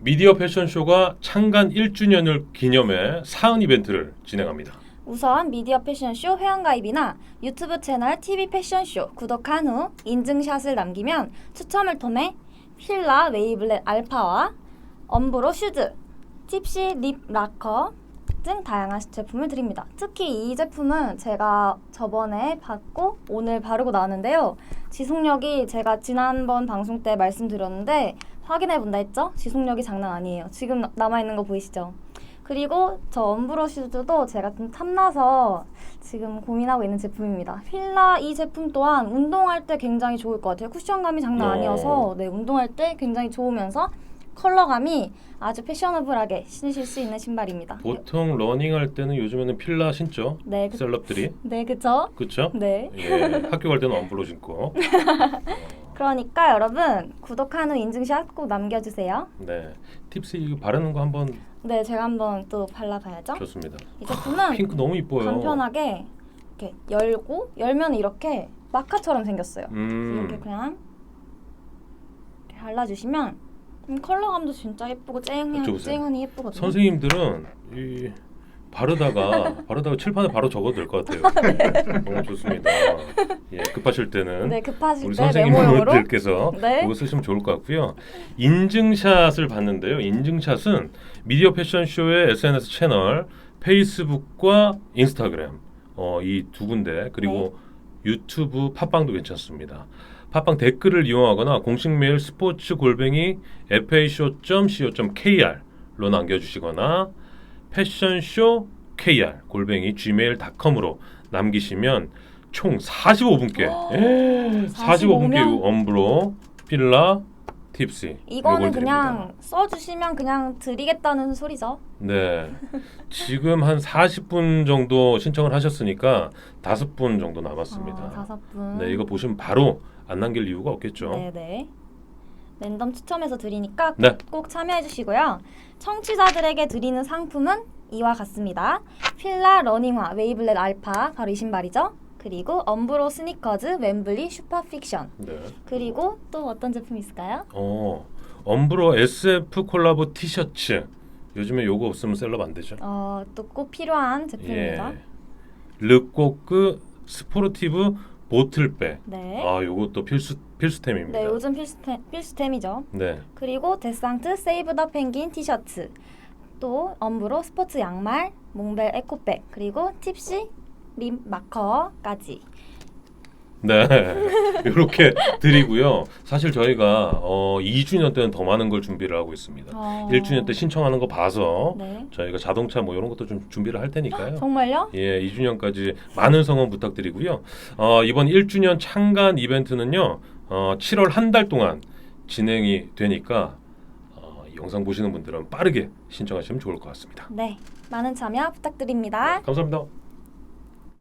미디어 패션쇼가 창간 1주년을 기념해 사은 이벤트를 진행합니다. 우선 미디어 패션쇼 회원가입이나 유튜브 채널 TV 패션쇼 구독한 후 인증샷을 남기면 추첨을 통해 필라 웨이블렛 알파와 엄브로 슈즈, 팁시 립 라커 등 다양한 제품을 드립니다. 특히 이 제품은 제가 저번에 받고 오늘 바르고 나왔는데요. 지속력이 제가 지난번 방송 때 말씀드렸는데 확인해 본다 했죠? 지속력이 장난 아니에요. 지금 남아 있는 거 보이시죠? 그리고 저 엄브로 슈즈도 제가 좀 탐나서 지금 고민하고 있는 제품입니다. 필라 이 제품 또한 운동할 때 굉장히 좋을 것 같아요. 쿠션감이 장난 어. 아니어서 네, 운동할 때 굉장히 좋으면서 컬러감이 아주 패셔너블하게 신으실 수 있는 신발입니다. 보통 러닝할 때는 요즘에는 필라 신죠. 네, 그, 셀럽들이. 네, 그죠? 그렇죠? 네. 예, 학교 갈 때는 엄블로 신고. 그러니까 여러분 구독한 후 인증샷 꼭 남겨주세요. 네. 팁스 이거 바르는 거 한번 네, 제가 한번 또 발라봐야죠. 좋습니다. 이 제품은 핑크 너무 이뻐요. 간편하게 이렇게 열고 열면 이렇게 마카처럼 생겼어요. 음. 이렇게 그냥 이렇게 발라주시면 음, 컬러감도 진짜 예쁘고 쨍한 어쩌보세요. 쨍하니 예쁘거든요. 선생님들은 이 바르다가 바르다가 칠판에 바로 적어도 될 것 같아요. 너무 좋습니다. 예, 급하실 때는 네 급하실 우리 때 메모용으로 선생님들께서 네. 이거 쓰시면 좋을 것 같고요. 인증샷을 봤는데요. 인증샷은 미디어 패션쇼의 SNS 채널, 페이스북과 인스타그램 어, 이 두 군데 그리고 네. 유튜브 팟빵도 괜찮습니다. 팟빵 댓글을 이용하거나 공식 메일 스포츠 골뱅이 fashow.co.kr로 남겨주시거나 패션쇼 kr 골뱅이 gmail.com으로 남기시면 총 45분께 예, 45분께 45면? 엄브로 필라 팁시 이거는. 그냥 써주시면 그냥 드리겠다는 소리죠. 네 지금 한 40분 정도 신청을 하셨으니까 다섯 분 정도 남았습니다. 어, 다섯 분. 네 이거 보시면 바로 안 남길 이유가 없겠죠. 네네. 랜덤 추첨해서 드리니까 꼭, 네. 꼭 참여해 주시고요. 청취자들에게 드리는 상품은 이와 같습니다. 필라 러닝화 웨이블렛 알파 바로 이 신발이죠. 그리고 엄브로 스니커즈 웸블리 슈퍼픽션. 네. 그리고 또 어떤 제품 있을까요? 어 엄브로 SF 콜라보 티셔츠 요즘에 요거 없으면 셀럽 안 되죠. 어, 또 꼭 필요한 제품입니다. 예. 르꼬크 스포르티브 보틀백. 네. 아 요것도 필수 필수템입니다. 네, 요즘 필수템, 필수템이죠. 네. 그리고 데상트 세이브 더 펭귄 티셔츠. 또 엄브로 스포츠 양말, 몽벨 에코백, 그리고 팁시 립 마커까지. 네. 이렇게 드리고요. 사실 저희가 어 2주년 때는 더 많은 걸 준비를 하고 있습니다. 어. 1주년 때 신청하는 거 봐서 네. 저희가 자동차 뭐 이런 것도 좀 준비를 할 테니까요. 정말요? 예, 2주년까지 많은 성원 부탁드리고요. 어, 이번 1주년 창간 이벤트는요. 어, 7월 한 달 동안 진행이 되니까 어, 이 영상 보시는 분들은 빠르게 신청하시면 좋을 것 같습니다. 네. 많은 참여 부탁드립니다. 감사합니다.